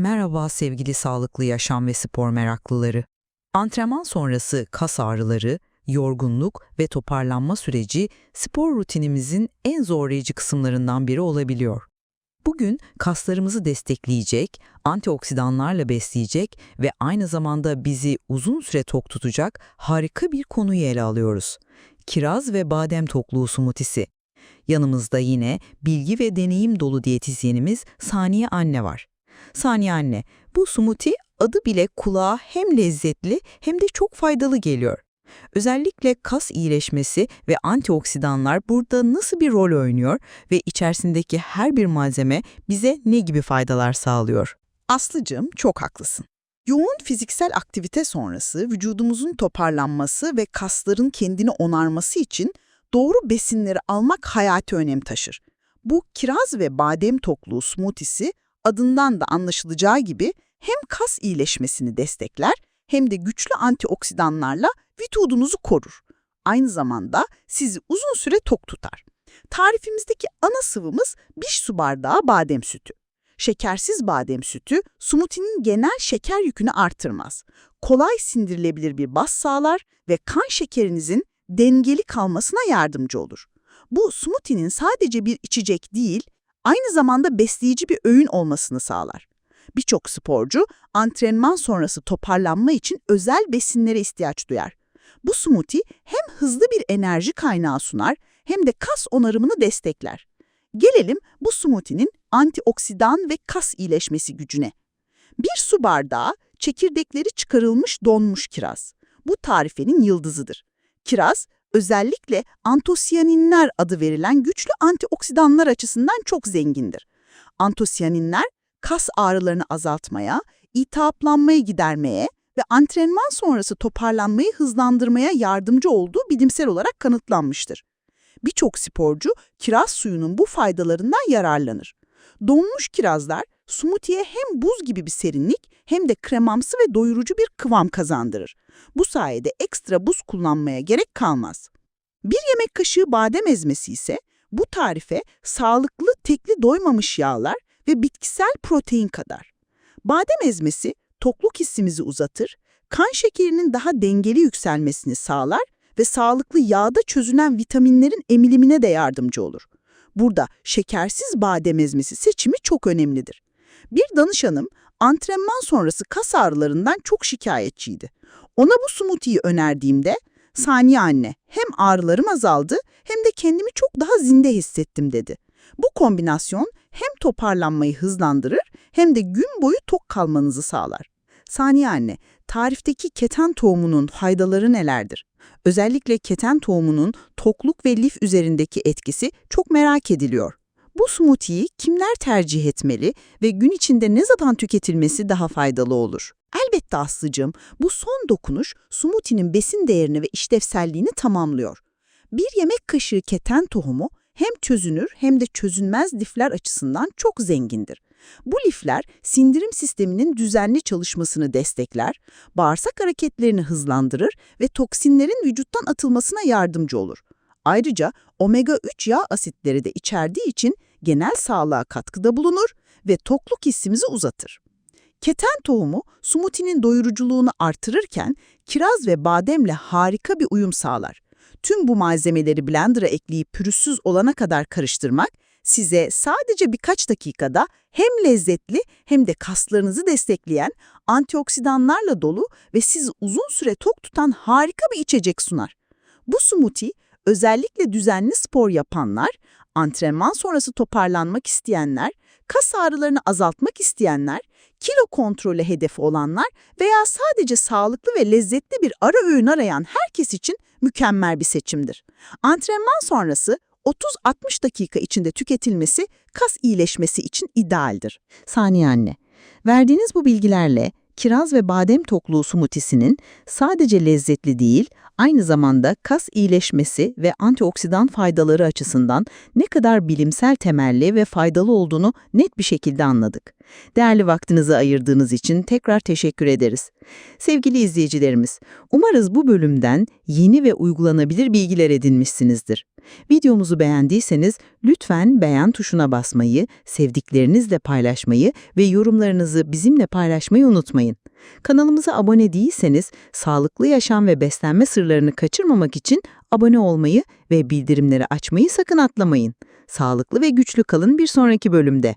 Merhaba sevgili sağlıklı yaşam ve spor meraklıları. Antrenman sonrası kas ağrıları, yorgunluk ve toparlanma süreci spor rutinimizin en zorlayıcı kısımlarından biri olabiliyor. Bugün kaslarımızı destekleyecek, antioksidanlarla besleyecek ve aynı zamanda bizi uzun süre tok tutacak harika bir konuyu ele alıyoruz. Kiraz ve badem tokluğu smoothie'si. Yanımızda yine bilgi ve deneyim dolu diyetisyenimiz Saniye Anne var. Saniye Anne, bu smoothie adı bile kulağa hem lezzetli hem de çok faydalı geliyor. Özellikle kas iyileşmesi ve antioksidanlar burada nasıl bir rol oynuyor ve içerisindeki her bir malzeme bize ne gibi faydalar sağlıyor? Aslıcığım çok haklısın. Yoğun fiziksel aktivite sonrası vücudumuzun toparlanması ve kasların kendini onarması için doğru besinleri almak hayati önem taşır. Bu kiraz ve badem tokluğu smoothie'si adından da anlaşılacağı gibi hem kas iyileşmesini destekler hem de güçlü antioksidanlarla vücudunuzu korur. Aynı zamanda sizi uzun süre tok tutar. Tarifimizdeki ana sıvımız bir su bardağı badem sütü. Şekersiz badem sütü smoothie'nin genel şeker yükünü artırmaz. Kolay sindirilebilir bir baz sağlar ve kan şekerinizin dengeli kalmasına yardımcı olur. Bu smoothie'nin sadece bir içecek değil, aynı zamanda besleyici bir öğün olmasını sağlar. Birçok sporcu antrenman sonrası toparlanma için özel besinlere ihtiyaç duyar. Bu smoothie hem hızlı bir enerji kaynağı sunar hem de kas onarımını destekler. Gelelim bu smoothie'nin antioksidan ve kas iyileşmesi gücüne. Bir su bardağı çekirdekleri çıkarılmış donmuş kiraz. Bu tarifenin yıldızıdır. Kiraz, özellikle antosiyaninler adı verilen güçlü antioksidanlar açısından çok zengindir. Antosiyaninler, kas ağrılarını azaltmaya, iltihaplanmayı gidermeye ve antrenman sonrası toparlanmayı hızlandırmaya yardımcı olduğu bilimsel olarak kanıtlanmıştır. Birçok sporcu kiraz suyunun bu faydalarından yararlanır. Donmuş kirazlar smoothie'ye hem buz gibi bir serinlik hem de kremamsı ve doyurucu bir kıvam kazandırır. Bu sayede ekstra buz kullanmaya gerek kalmaz. Bir yemek kaşığı badem ezmesi ise bu tarife sağlıklı tekli doymamış yağlar ve bitkisel protein kadar. Badem ezmesi tokluk hissimizi uzatır, kan şekerinin daha dengeli yükselmesini sağlar ve sağlıklı yağda çözünen vitaminlerin emilimine de yardımcı olur. Burada şekersiz badem ezmesi seçimi çok önemlidir. Bir danışanım antrenman sonrası kas ağrılarından çok şikayetçiydi. Ona bu smoothie'yi önerdiğimde, Saniye anne hem ağrılarım azaldı hem de kendimi çok daha zinde hissettim dedi. Bu kombinasyon hem toparlanmayı hızlandırır hem de gün boyu tok kalmanızı sağlar. Saniye anne, tarifteki keten tohumunun faydaları nelerdir? Özellikle keten tohumunun tokluk ve lif üzerindeki etkisi çok merak ediliyor. Bu smoothie'yi kimler tercih etmeli ve gün içinde ne zaman tüketilmesi daha faydalı olur? Elbette Aslı'cığım, bu son dokunuş smoothie'nin besin değerini ve işlevselliğini tamamlıyor. Bir yemek kaşığı keten tohumu hem çözünür hem de çözünmez lifler açısından çok zengindir. Bu lifler sindirim sisteminin düzenli çalışmasını destekler, bağırsak hareketlerini hızlandırır ve toksinlerin vücuttan atılmasına yardımcı olur. Ayrıca omega-3 yağ asitleri de içerdiği için genel sağlığa katkıda bulunur ve tokluk hissimizi uzatır. Keten tohumu smoothie'nin doyuruculuğunu artırırken kiraz ve bademle harika bir uyum sağlar. Tüm bu malzemeleri blender'a ekleyip pürüzsüz olana kadar karıştırmak size sadece birkaç dakikada hem lezzetli hem de kaslarınızı destekleyen antioksidanlarla dolu ve sizi uzun süre tok tutan harika bir içecek sunar. Bu smoothie özellikle düzenli spor yapanlar, antrenman sonrası toparlanmak isteyenler, kas ağrılarını azaltmak isteyenler, kilo kontrolü hedefi olanlar veya sadece sağlıklı ve lezzetli bir ara öğün arayan herkes için mükemmel bir seçimdir. Antrenman sonrası 30-60 dakika içinde tüketilmesi kas iyileşmesi için idealdir. Saniye anne, verdiğiniz bu bilgilerle kiraz ve badem tokluğu smoothiesinin sadece lezzetli değil, aynı zamanda kas iyileşmesi ve antioksidan faydaları açısından ne kadar bilimsel temelli ve faydalı olduğunu net bir şekilde anladık. Değerli vaktinizi ayırdığınız için tekrar teşekkür ederiz. Sevgili izleyicilerimiz, umarız bu bölümden yeni ve uygulanabilir bilgiler edinmişsinizdir. Videomuzu beğendiyseniz lütfen beğen tuşuna basmayı, sevdiklerinizle paylaşmayı ve yorumlarınızı bizimle paylaşmayı unutmayın. Kanalımıza abone değilseniz sağlıklı yaşam ve beslenme sırlarını kaçırmamak için abone olmayı ve bildirimleri açmayı sakın atlamayın. Sağlıklı ve güçlü kalın bir sonraki bölümde.